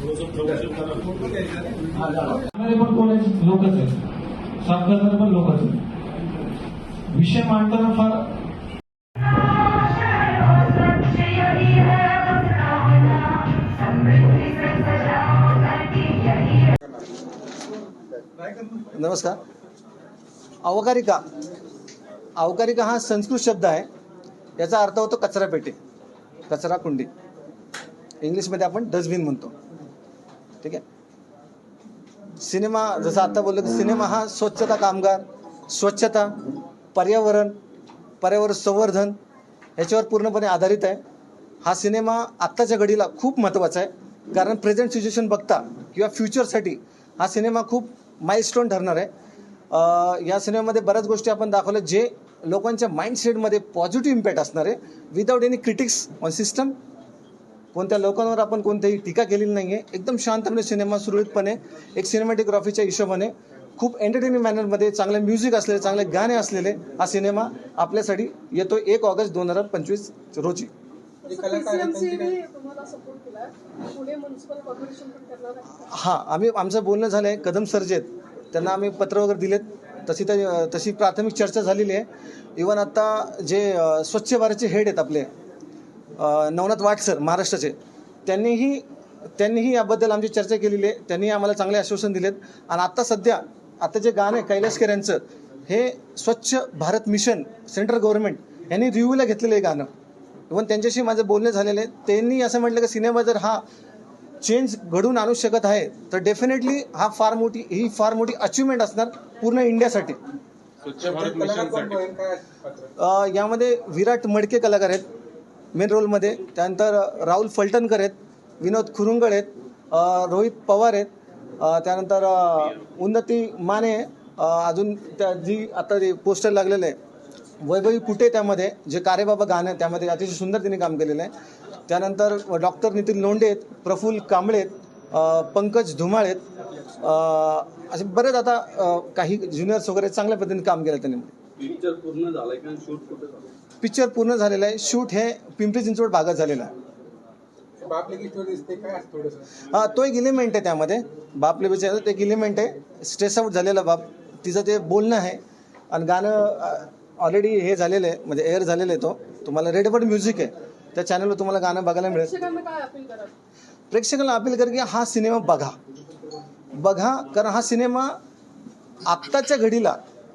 पण लोकच आहेत. साफ पण लोकच आहेत. विषय मांडताना फार नमस्कार. अवकारिका. अवकारिका हा संस्कृत शब्द आहे. याचा अर्थ होतो कचरापेटी कचरा कुंडी इंग्लिशमध्ये आपण डस्टबिन म्हणतो. ठीक आहे? सिनेमा जसं आता बोललो की सिनेमा हा स्वच्छता कामगार स्वच्छता पर्यावरण पर्यावरण संवर्धन याच्यावर पूर्णपणे आधारित आहे. हा सिनेमा आत्ताच्या घडीला खूप महत्त्वाचा आहे. कारण प्रेझेंट सिच्युएशन बघता किंवा फ्युचरसाठी हा सिनेमा खूप माइलस्टोन ठरणार आहे. या सिनेमामध्ये बऱ्याच गोष्टी आपण दाखवल्या जे लोकांच्या माइंडसेटमध्ये पॉझिटिव्ह इम्पॅक्ट असणार आहे. Without any critics on system कोणत्या लोकांवर आपण कोणतीही टीका केलेली नाही आहे एकदम शांतपणे सिनेमा सुरळीतपणे एक सिनेमॅटोग्राफीच्या हिशोबाने खूप एंटरटेनिंग मॅनरमध्ये चांगले म्युझिक असलेले चांगले गाणे असलेले हा सिनेमा आपल्यासाठी येतो एक ऑगस्ट दोन हजार पंचवीस रोजी. आहे हां आम्ही आमचं बोलणं झालं आहे कदम सर जे आहेत त्यांना आम्ही पत्र वगैरे दिलेत. तशी तशी प्राथमिक चर्चा झालेली आहे. इवन आत्ता जे स्वच्छ भारतचे हेड आहेत आपले नवनाथ वाट सर महाराष्ट्राचे. त्यांनीही त्यांनीही याबद्दल आमची चर्चा केलेली आहे. त्यांनी आम्हाला चांगले आश्वासन दिलेत. आणि आत्ता सध्या आता जे गाणं आहे कैलासकर यांचं हे स्वच्छ भारत मिशन सेंट्रल गव्हर्नमेंट यांनी रिव्ह्यूला घेतलेलं आहे गाणं. इवन त्यांच्याशी माझं बोलणं झालेलं आहे. त्यांनी असं म्हटलं की सिनेमा जर हा चेंज घडून आणू शकत आहे तर डेफिनेटली हा फार मोठी ही फार मोठी अचिव्हमेंट असणार पूर्ण इंडियासाठी. यामध्ये विराट मडके कलाकार आहेत. मेन रोलमध्ये त्यानंतर राहुल फलटणकर आहेत विनोद खुरुंगड आहेत रोहित पवार आहेत त्यानंतर उन्नती माने अजून त्या जी आता जे पोस्टर लागलेलं आहे वैभवी कुटे त्यामध्ये जे कारेबाबा गाणं आहे त्यामध्ये अतिशय सुंदर तिने काम केलेलं आहे. त्यानंतर डॉक्टर नितीन लोंढे आहेत प्रफुल्ल कांबळे आहेत पंकज धुमाळ आहेत असे बरेच आता काही ज्युनियर्स वगैरे चांगल्या पद्धतीने काम केलं त्यांनी. पिक्चर पूर्ण झालं शूट कुठे पिक्चर पूर्ण झालेलं आहे. शूट हे पिंपरी चिंचवड भागात झालेलं आहे. बापले की स्टोरी दिसते काय असं थोडंसं? हा तो एक इलिमेंट आहे त्यामध्ये. बाप लेबीचं एक इलिमेंट आहे. स्ट्रेस आउट झालेला बाप. तिचं ते बोलणं आहे. आणि गाणं ऑलरेडी हे झालेलं आहे. म्हणजे एअर झालेलं आहे तो. तुम्हाला रेडबर्ड म्युझिक आहे. त्या चॅनलवर तुम्हाला गाणं बघायला मिळेल. प्रेक्षकांना अपील कर की हा सिनेमा बघा. बघा कारण हा सिनेमा आत्ताच्या घडीला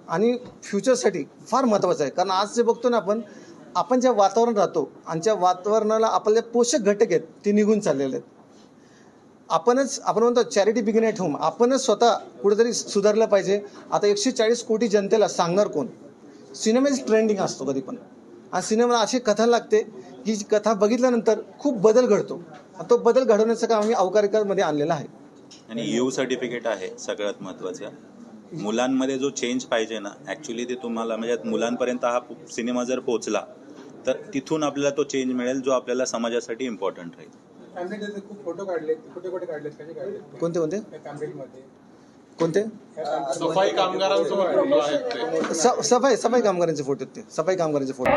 आणि फ्युचरसाठी फार महत्त्वाचं आहे. कारण आज जे बघतो ना आपण आपण ज्या वातावरण राहतो आणि ज्या वातावरणाला आपले पोषक घटक आहेत ते निघून चाललेले आहेत. आपणच आपण म्हणतो चॅरिटी बिगिन ॲट होम आपणच स्वतः कुठेतरी सुधारलं पाहिजे. आता एकशे चाळीस कोटी जनतेला सांगणार कोण? सिनेमाच ट्रेंडिंग असतो कधी पण. आणि सिनेमाला अशी कथा लागते की जी कथा बघितल्यानंतर खूप बदल घडतो. तो बदल घडवण्याचं काम आम्ही अवकारिकामध्ये आणलेलं आहे. आणि यू सर्टिफिकेट आहे सगळ्यात महत्वाचं. मुलांमध्ये जो चेंज पाहिजे ना ऍक्च्युली ते तुम्हाला म्हणजे मुलांपर्यंत हा सिनेमा जर पोहोचला तर तिथून आपल्याला तो चेंज मिळेल जो आपल्याला समाजासाठी इम्पॉर्टंट राहील. खूप फोटो कुठे कुठे कोणते कोणते? कोणते? सफाई कामगारांसोबत फोटो आहेत ते. स- सफाई सफाई कामगारांचे फोटो आहेत ते. सफाई कामगारांचे फोटो